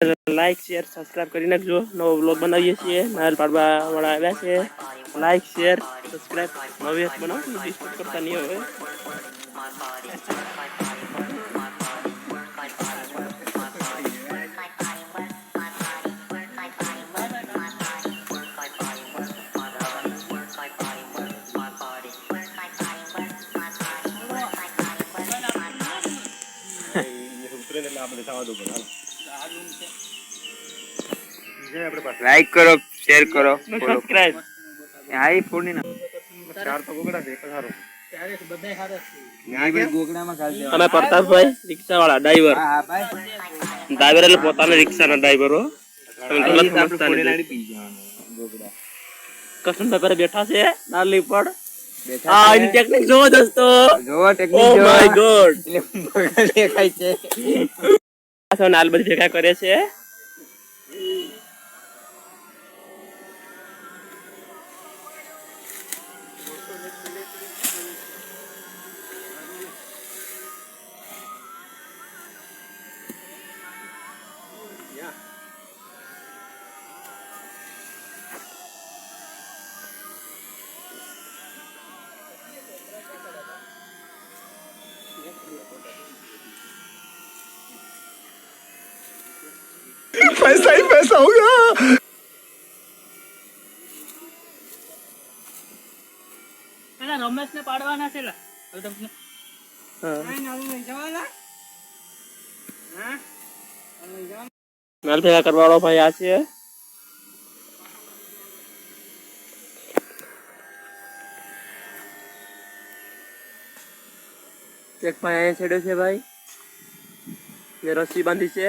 Like share subscribe કરી નાખજો નવો બ્લોગ બનાવીએ છીએ. નારિયેલ પાડવા વાળા આવ્યા છે. લાઈક શેર સબસ્ક્રાઇબ નવી બનાવો ડિસ્ટર્બ કરતા નહીં હવે. લાઈક કરો શેર કરો સબસ્ક્રાઇબ હા એ ફોન ના. ચાર તો ગોગડા છે પધારો અમે પ્રતાપભાઈ રિક્ષા વાળા ડ્રાઈવર ડ્રાઈવર એટલે પોતાના રિક્ષાના ડ્રાઈવર પેપરે બેઠા છે નાલી પર આ એની ટેકનિક જોવો દોસ્તો. જોવો ટેકનિક જોવો. માય ગોડ દેખાય છે. આ નાલ બધી ભેગા કરે છે. રમેશ ને પાડવાના છે લા. હવે તમને હા. નાલ ભેગા કરવા વાળો ભાઈ આ છે. એક ભાઈ અહીંયા છેડ્યો છે ભાઈ. રસી રસ્સી બાંધી છે.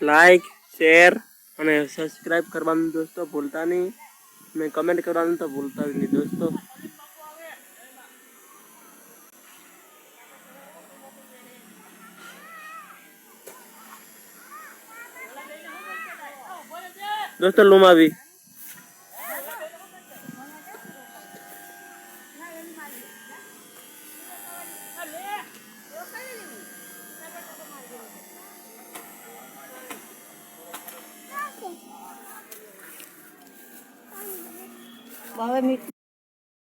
લાઈક શેર અને સબસ્ક્રાઇબ કરવાનું દોસ્તો ભૂલતા નહીં. અને કમેન્ટ કરવાનું તો ભૂલતા જ નહીં દોસ્તો. દોસ્તો લુમાવી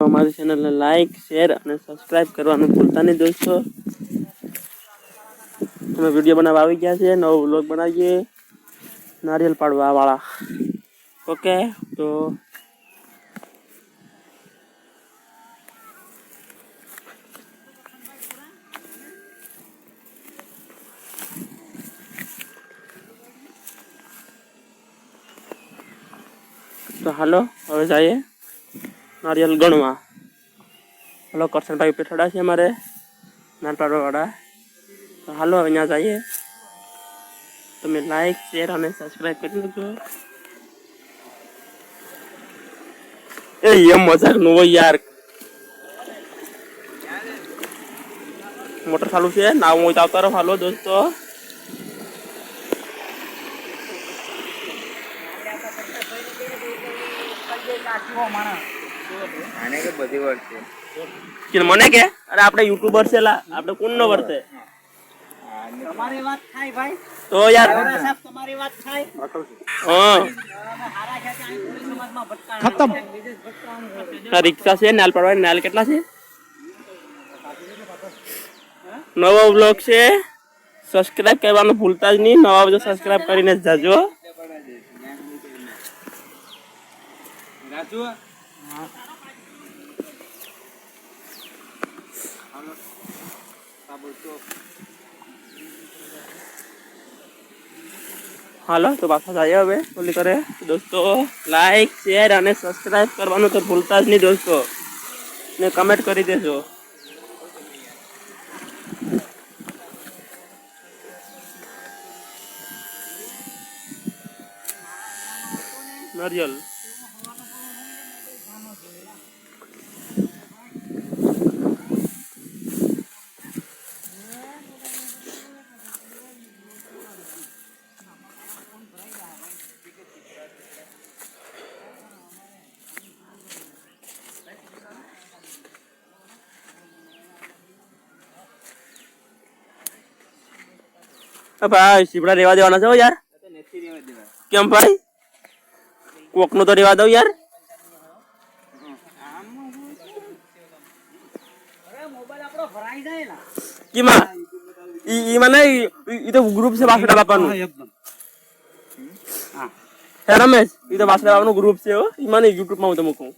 અમારી ચેનલને લાઈક શેર અને સબસ્ક્રાઇબ કરવાનું ભૂલતા નહીં દોસ્તો અમે વીડિયો બનાવવા આવી ગયા છે નવો વ્લોગ બનાવીએ નારિયેલ પાડવા વાળા ઓકે તો તો હાલો હવે જઈએ નારિયેલ ગણવા. હલો, કરશનભાઈ પેઠાડા છે અમારે. નાનપાડવાવાળા તો હાલો, હવે ત્યાં જઈએ. તમે લાઈક શેર અને સબસ્ક્રાઈબ કરી લેજો એ એમ મજાકનું હોય યાર. મોટર ચાલુ છે નાવ હોય તો આવતા રહો. હાલો, દોસ્તો. આને કે બધી વાર છે. કે મને કે? અરે આપણે યુટ્યુબર છે લા. આપણે કોણ નો વર્તે? તમારી વાત થાય ભાઈ. તો યાર સાહેબ તમારી વાત થાય. હા. ખતમ. આ રિક્ષા છે નાલ પડવાની. નાલ કેટલા છે? નવો બ્લોગ છે. સબસ્ક્રાઇબ કરવાનું ભૂલતા જ નહીં. નવા બધો સબસ્ક્રાઇબ કરીને જ જાજો. રાજુ હાલો, તો પાછા જઈએ હવે. ઓલી કરે. દોસ્તો લાઈક શેર અને સબસ્ક્રાઇબ કરવાનું તો ભૂલતા જ નહીં દોસ્તો. ને કમેન્ટ કરી દેજો. નારિયેલ. ભાઈ સીપડા રેવા દેવાના છે યાર. કેમ ભાઈ? કોકનું તો રેવા દઉં યાર. કીમાં? ઈ મને ઈ તો ગ્રુપ છે બાસડા બાપાનું. હે રમેશ? ઈ તો બાસડા બાપાનું ગ્રુપ છે હો. ઈ મને યુટ્યુબમાં હું તો મૂકું.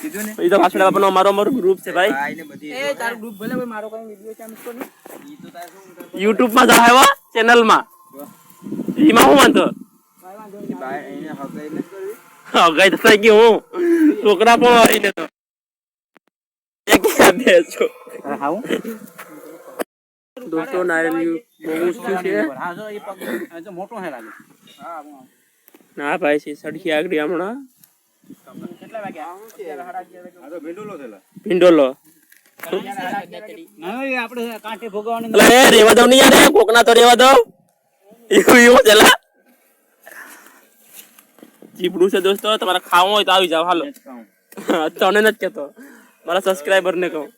કીધું ને? એ તો પાછળ બાપાનો અમારો અમારો ગ્રુપ છે ભાઈ. ને એ તાર ગ્રુપ ભલે ભાઈ મારો કઈ વિડિયો છે કરો ને ઈ તો તારે શું યુટ્યુબમાં જાય હો ચેનલમાં. ઈમાં હું વાંધો? કાંઈ વાંધો નહીં. ભાઈ એને હગાઈ નથી કરવી. હગાઈ તો થઈ ગયું હું. છોકરા પણ હોય ને તો. એક બેસો હાઉ દોસ્તો નારિયેળ બહુ શું છે. હા જો એ પગ જો મોટો હે લાગે. હા ના ભાઈ છે સડકી આગળ હમણાં. ભીંડોલો. છે દોસ્તો, તમારે ખાવું હોય તો આવી જાવ હાલો. તને નથી કેતો. મારા સબસ્ક્રાઈબર ને કહું.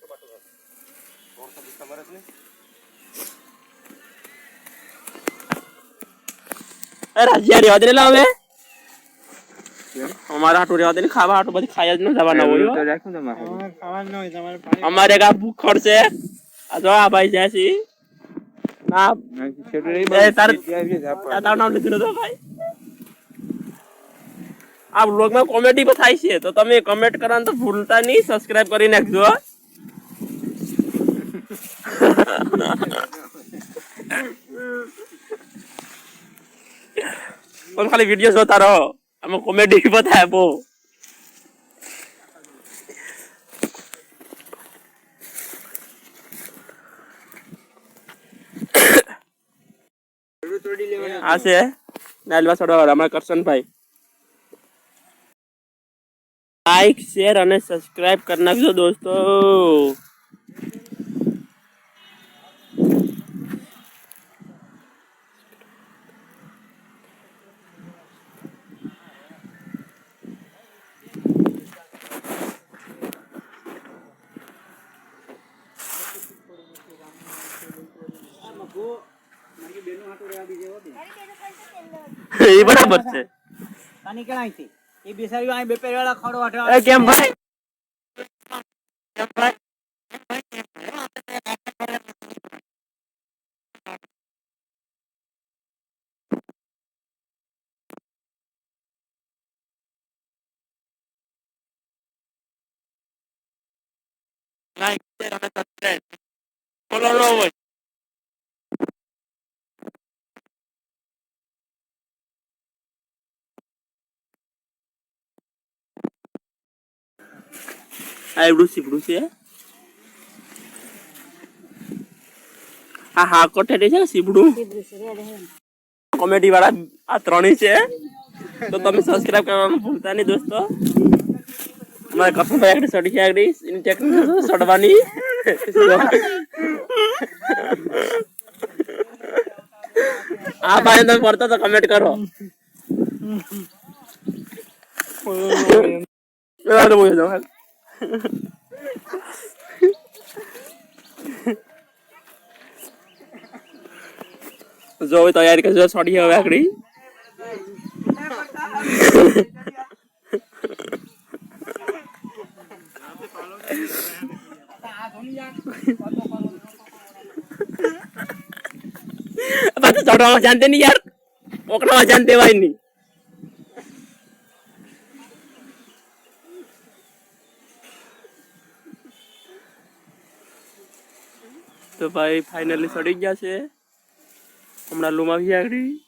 રાજ્યા રેવા દે લાવે અમારા હાટું રહેવા દે ખાવા હાટું બધી ખાઈ જ ન જવાના હોય તો રાખું તમારે અમારે કા ભૂખ ખડશે આ જો આ ભાઈ જાય છે. ના તાર- નામ લીધું તો ભાઈ. આ બ્લોગમાં કોમેડી પણ થાય છે. તો તમે કમેન્ટ કરવાનું તો ભૂલતા નહીં. સબસ્ક્રાઇબ કરી નાખજો. પણ ખાલી વીડિયો જોતા રહો. આમાં કોમેડી પણ થાય બહુ. આ છે નાલવા છોડવા વાળા અમારા કરશનભાઈ. લાઈક શેર અને સબસ્ક્રાઇબ કરી દોસ્તો. એ બરાબર છે કાની કેળા અહીંથી? એ બેસાડી અહીં બે પેરવાળા ખડો વાટે એ કેમ ભાઈ કેમ ભાઈ Like, share અને subscribe. Follow આ એવડું સીપડું છે આ હા કોઠેડી છે સીપડું કોમેડી વાળા આ ત્રણેય છે તો તમે સબસ્ક્રાઇબ કરવાનું ભૂલતા નહીં દોસ્તો અમારે ભાઈ આગળ સડી છે આગળ એની ટેકનિક સડવાની આ ભાઈ તમે પડતો તો કમેન્ટ કરો Johan? જો હવે તૈયારી કરજો, છોડી હવે આગળ આ ધોની યાર. વાતો કરો. પાછું ચડવામાં જાણતે નહીં યાર ઓકડામાં જાણ દેવાય નહીં તો ભાઈ ફાઇનલી સડી ગયા છે. હમણાં લૂમ આવી આગળ.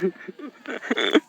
Ha ha ha.